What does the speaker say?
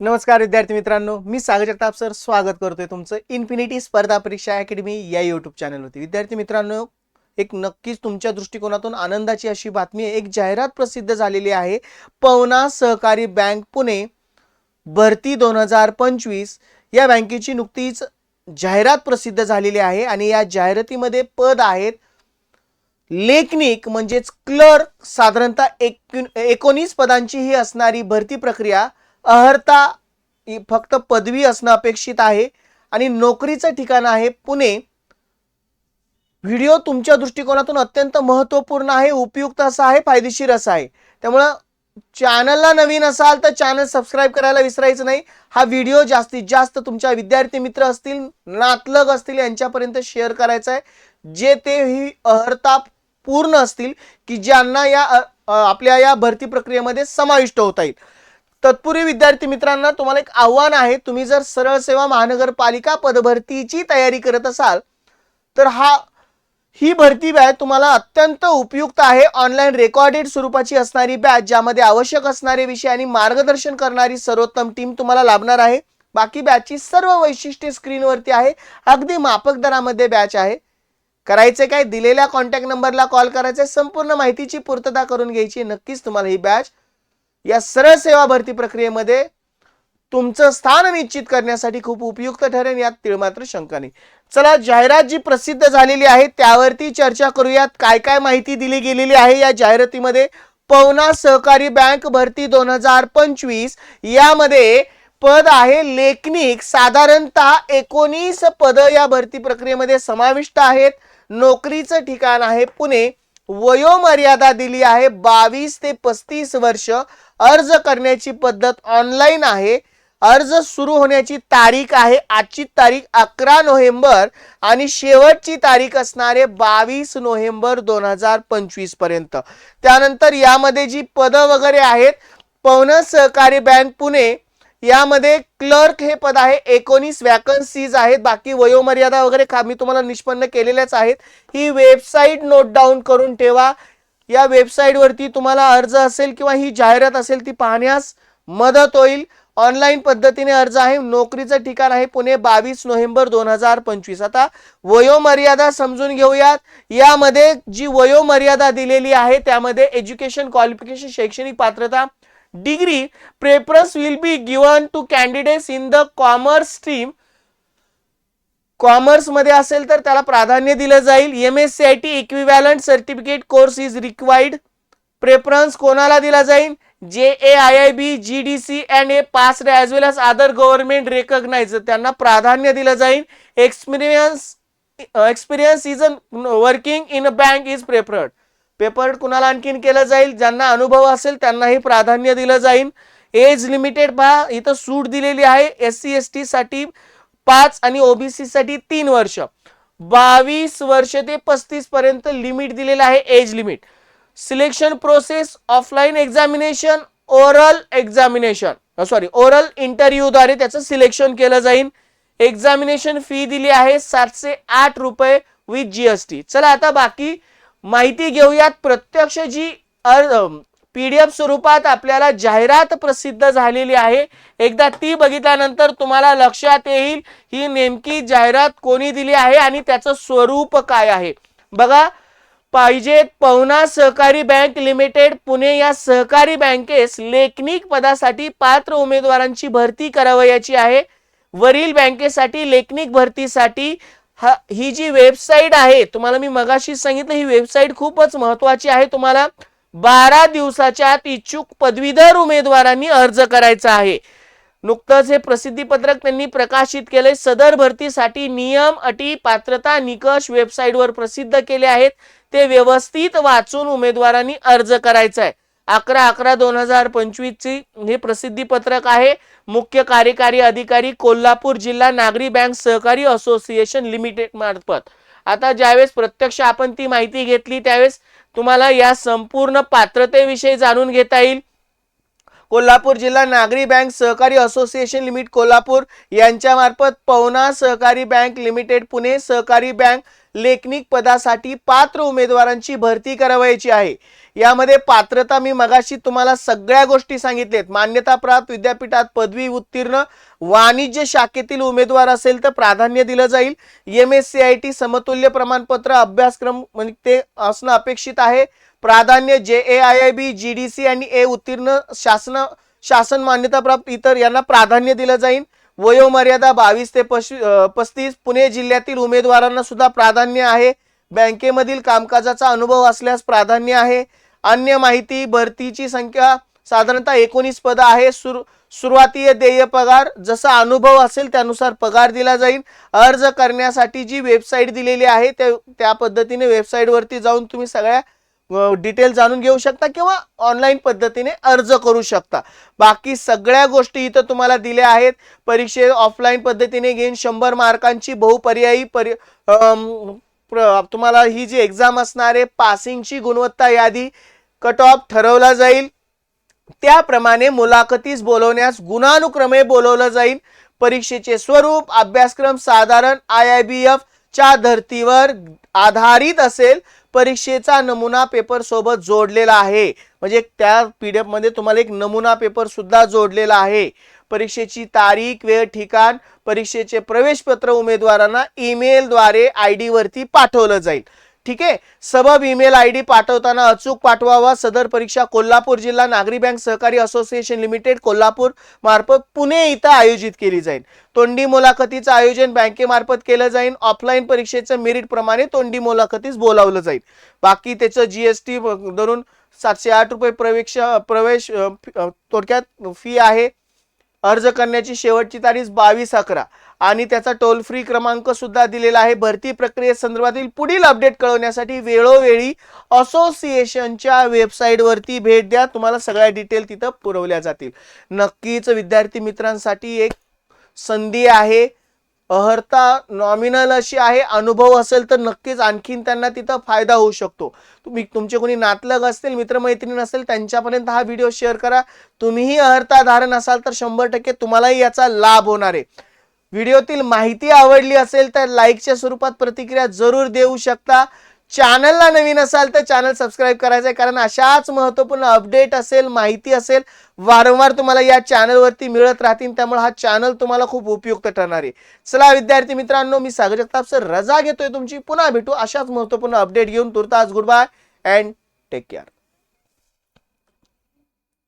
नमस्कार विद्यार्थी मित्रांनो. मी सागर जगताप सर. स्वागत करतोय तुमचं इन्फिनिटी स्पर्धा परीक्षा अकॅडमी या यूट्यूब चॅनलवरती विद्यार्थी मित्रांनो एक नक्कीच तुमच्या दृष्टिकोनातून आनंदाची अशी बातमी आहे. एक जाहिरात प्रसिद्ध झालेली आहे. पवना सहकारी बँक पुणे. भरती दोन हजार पंचवीस या बँकेची नुकतीच जाहिरात प्रसिद्ध झालेली आहे आणि या जाहिरातीमध्ये पद आहेत लेखनिक म्हणजेच क्लर्क साधारणतः एक एकोणीस पदांची ही असणारी भरती प्रक्रिया अहर्ता फक्त पदवी असणं अपेक्षित आहे आणि नोकरीचं ठिकाण आहे पुणे. व्हिडिओ तुमच्या दृष्टिकोनातून अत्यंत महत्त्वपूर्ण आहे उपयुक्त असा आहे फायदेशीर असा आहे. त्यामुळं चॅनलला नवीन असाल तर चॅनल सबस्क्राईब करायला विसरायचं नाही. हा व्हिडिओ जास्तीत जास्त तुमच्या विद्यार्थी मित्र असतील नातलग असतील यांच्यापर्यंत शेअर करायचा आहे. जे ते ही अहर्ता पूर्ण असतील की ज्यांना या आपल्या या भरती प्रक्रियेमध्ये समाविष्ट होता येईल. तत्पूर्वी विद्यार्थी मित्रांना तुम्हाला एक आव्हान आहे. तुम्ही जर सरळ सेवा महानगरपालिका पदभरतीची तयारी करत असाल तर हा ही भरती बॅच तुम्हाला अत्यंत उपयुक्त आहे. ऑनलाईन रेकॉर्डेड स्वरूपाची असणारी बॅच ज्यामध्ये आवश्यक असणारे विषय आणि मार्गदर्शन करणारी सर्वोत्तम टीम तुम्हाला लाभणार आहे. बाकी बॅचची सर्व वैशिष्ट्ये स्क्रीनवरती आहे. अगदी मापक दरामध्ये बॅच आहे. करायचे काय? दिलेल्या कॉन्टॅक्ट नंबरला कॉल करायचे. संपूर्ण माहितीची पूर्तता करून घ्यायची. नक्कीच तुम्हाला ही बॅच या सरळ सेवा भरती प्रक्रियेमध्ये तुमचं स्थान निश्चित करण्यासाठी खूप उपयुक्त ठरेल यात तिळमात्र शंका नाही. चला जाहिरात जी प्रसिद्ध झालेली आहे त्यावरती चर्चा करूयात. काय काय माहिती दिली गेलेली आहे या जाहिरातीमध्ये? पवना सहकारी बँक भरती दोन हजार पंचवीस. यामध्ये पद आहे लेखनिक. साधारणतः एकोणीस पद या भरती प्रक्रियेमध्ये समाविष्ट आहेत. नोकरीचं ठिकाण आहे पुणे. वयोमर्यादा दिली आहे बावीस ते पस्तीस वर्ष. अर्ज करण्याची पद्धत ऑनलाईन आहे. अर्ज सुरू होण्याची तारीख आहे. आजची तारीख अकरा नोव्हेंबर आणि शेवटची तारीख असणारे बावीस नोव्हेंबर दोन हजार पंचवीसपर्यंत. त्यानंतर यामध्ये जी पदं वगैरे आहेत पवन सहकारी बँक पुणे यामध्ये क्लर्क हे पद आहे एकोणीस वॅकन्सीज आहेत बाकी वयोमर्यादा वगैरे मी तुम्हाला निष्पन्न केलेल्याच आहेत. ही वेबसाईट नोट डाऊन करून ठेवा. या वेबसाईटवरती तुम्हाला अर्ज असेल किंवा ही जाहिरात असेल ती पाहण्यास मदत होईल. ऑनलाईन पद्धतीने अर्ज आहे. नोकरीचं ठिकाण आहे पुणे बावीस नोव्हेंबर दोन हजार पंचवीस. आता वयोमर्यादा समजून घेऊयात. यामध्ये जी वयोमर्यादा दिलेली आहे त्यामध्ये एज्युकेशन क्वालिफिकेशन शैक्षणिक पात्रता degree preference will be given to candidates in the commerce stream. कॉमर्समध्ये असेल तर त्याला प्राधान्य दिलं जाईल. M S C I T equivalent certificate course is required preference कोणाला दिला जाईल? J A I I B G D C and A pass as well as other government recognize त्यांना प्राधान्य दिलं जाईल. Experience experience is a working in a bank is preferred paper कुणाला आणखीन केलं जाईल? ज्यांना अनुभव असेल त्यांनाही प्राधान्य दिलं जाईल. एज लिमिटेड पहा. इथं सूट दिलेली आहे. एस सी एस टी साठी पाच आणि ओबीसी साठी तीन वर्ष. बावीस वर्ष ते पस्तीस पर्यंत लिमिट दिलेलं आहे age limit. Selection process offline examination oral examination. Sorry oral इंटरव्ह्यूद्वारे त्याचं सिलेक्शन केलं जाईल एक्झामिनेशन फी दिली आहे सातशे आठ रुपये विथ जीएसटी चला आता बाकी माहिती घेऊयात. प्रत्यक्ष जी पीडीएफ स्वरूपात आपल्याला जाहिरात प्रसिद्ध झालेली आहे. एकदा ती बघितल्यानंतर तुम्हाला लक्षात येईल ही नेमकी जाहिरात कोणी दिली आहे आणि त्याचं स्वरूप काय आहे. बघा पाहिजेत पवना सहकारी बँक लिमिटेड पुणे या सहकारी बँकेस लेखनिक पदासाठी पात्र उमेदवारांची भरती करावयाची आहे. वरील बँकेसाठी लेखनिक भरतीसाठी हा ही जी वेबसाईट आहे तुम्हाला मी मगाशी सांगितलं ही वेबसाईट खूपच महत्वाची आहे. तुम्हाला बारा दिवसाच्या आत इच्छुक पदवीधर उमेदवारांनी अर्ज करायचा आहे. नुकतंच हे प्रसिद्धीपत्रक त्यांनी प्रकाशित केले सदर भरतीसाठी नियम अटी पात्रता निकष वेबसाईटवर प्रसिद्ध केले आहेत. ते व्यवस्थित वाचून उमेदवारांनी अर्ज करायचा आहे अकरा अकरा दोन हजार पंचवीस ची हे प्रसिद्धी पत्रक आहे. मुख्य कार्यकारी अधिकारी कोल्हापूर जिल्हा नागरी बँक सहकारी असोसिएशन लिमिटेड मार्फत. आता ज्यावेळेस प्रत्यक्ष आपण ती माहिती घेतली त्यावेळेस तुम्हाला या संपूर्ण पात्रतेविषयी जाणून घेता येईल. कोल्हापूर जिल्हा नागरी बँक सहकारी असोसिएशन लिमिट कोल्हापूर यांच्या मार्फत पवना सहकारी बँक लिमिटेड पुणे सहकारी बँक लेखनिक पदासाठी पात्र उमेदवारांची भरती करावयाची आहे. यामध्ये पात्रता मी मगाशी तुम्हाला सगळ्या गोष्टी सांगितल्यात. मान्यताप्राप्त विद्यापीठात पदवी उत्तीर्ण वाणिज्य शाखेतील उमेदवार असेल तर प्राधान्य दिलं जाईल. M S C I T समतुल्य प्रमाणपत्र अभ्यासक्रम म्हणजे ते असणं अपेक्षित आहे. प्राधान्य J A I I B G D C आणि ए उत्तीर्ण शासन शासन मान्यताप्राप्त इतर यांना प्राधान्य दिलं जाईल. वयोमर्यादा बावीस ते पश- पस्तीस. पुणे जिल्ह्यातील उमेदवारांना सुद्धा प्राधान्य आहे. बँकेमधील कामकाजाचा अनुभव असल्यास प्राधान्य आहे. अन्य माहिती भरतीची संख्या साधारणतः एकोणीस पदं आहे. सुर सुरुवातीय देय पगार जसा अनुभव असेल त्यानुसार पगार दिला जाईल. अर्ज करण्यासाठी जी वेबसाईट दिलेली आहे त्या त्या पद्धतीने वेबसाईटवरती जाऊन तुम्ही सगळ्या डिटेल जाणून घेऊ शकता किंवा ऑनलाईन पद्धतीने अर्ज करू शकता. बाकी सगळ्या गोष्टी इथं तुम्हाला दिल्या आहेत. परीक्षे ऑफलाईन पद्धतीने घेऊन शंभर मार्कांची बहुपर्यायी परि प्र- तुम्हाला ही जी एक्झाम असणार आहे पासिंगची गुणवत्ता यादी कट ऑफ ठरवला जाईल. त्याप्रमाणे मुलाखतीस बोलवण्यास गुणानुक्रमे बोलवलं जाईल. परीक्षेचे स्वरूप अभ्यासक्रम साधारण आय आय बी एफ च्या धर्तीवर आधारित असेल परीक्षेचा नमुना पेपर सोबत जोडलेला आहे. म्हणजे त्या पी डी एफमध्ये तुम्हाला एक नमुना पेपर सुद्धा जोडलेला आहे. परीक्षेची तारीख वेळ ठिकाण परीक्षेचे प्रवेशपत्र उमेदवारांना ईमेलद्वारे आय डीवरती पाठवलं जाईल. ठीक आहे. सबब ईमेल आय डी पाठवताना अचूक पाठवावा. सदर परीक्षा कोल्हापूर जिल्हा नागरी बँक सहकारी असोसिएशन लिमिटेड कोल्हापूर मार्फत पुणे इथं आयोजित केली जाईल. तोंडी मुलाखतीचं आयोजन बँकेमार्फत केलं जाईल. ऑफलाईन परीक्षेचं मेरिट प्रमाणे तोंडी मुलाखतीस बोलावलं जाईल. बाकी त्याचं जीएसटी धरून सातशे आठ रुपये प्रवेश प्रवेश थोडक्यात फी आहे. अर्ज करण्याची शेवटची तारीख बावीस अकरा. आणि त्याचा टोल फ्री क्रमांक सुद्धा दिलेला आहे. भरती प्रक्रियेसंदर्भातील पुढील अपडेट कळवण्यासाठी वेळोवेळी असोसिएशनच्या वेबसाईटवरती भेट द्या. तुम्हाला सगळ्या डिटेल तिथं पुरवल्या जातील. नक्कीच विद्यार्थी मित्रांसाठी एक संधी आहे. अहर्ता नॉमिनल अशी आहे अनुभव असेल तर नक्कीच आणखीन त्यांना तिथं फायदा होऊ शकतो. तुम्ही तुमचे कोणी नातलग असतील मित्रमैत्रीण असेल त्यांच्यापर्यंत हा व्हिडिओ शेअर करा. तुम्हीही अहर्ता धारण असाल तर शंभर टक्के तुम्हालाही याचा लाभ होणार आहे. व्हिडिओतील माहिती आवडली असेल तर लाईकच्या स्वरूपात प्रतिक्रिया जरूर देऊ शकता. चॅनलला नवीन असाल तर चॅनल सबस्क्राईब करायचं आहे. कारण अशाच महत्त्वपूर्ण अपडेट असेल माहिती असेल वारंवार तुम्हाला या चॅनलवरती मिळत राहतील. त्यामुळे हा चॅनल तुम्हाला खूप उपयुक्त ठरणार आहे. चला विद्यार्थी मित्रांनो मी सागर जगताप सर रजा घेतोय तुमची. पुन्हा भेटू अशाच महत्त्वपूर्ण अपडेट घेऊन. तुर्तास good bye and take care.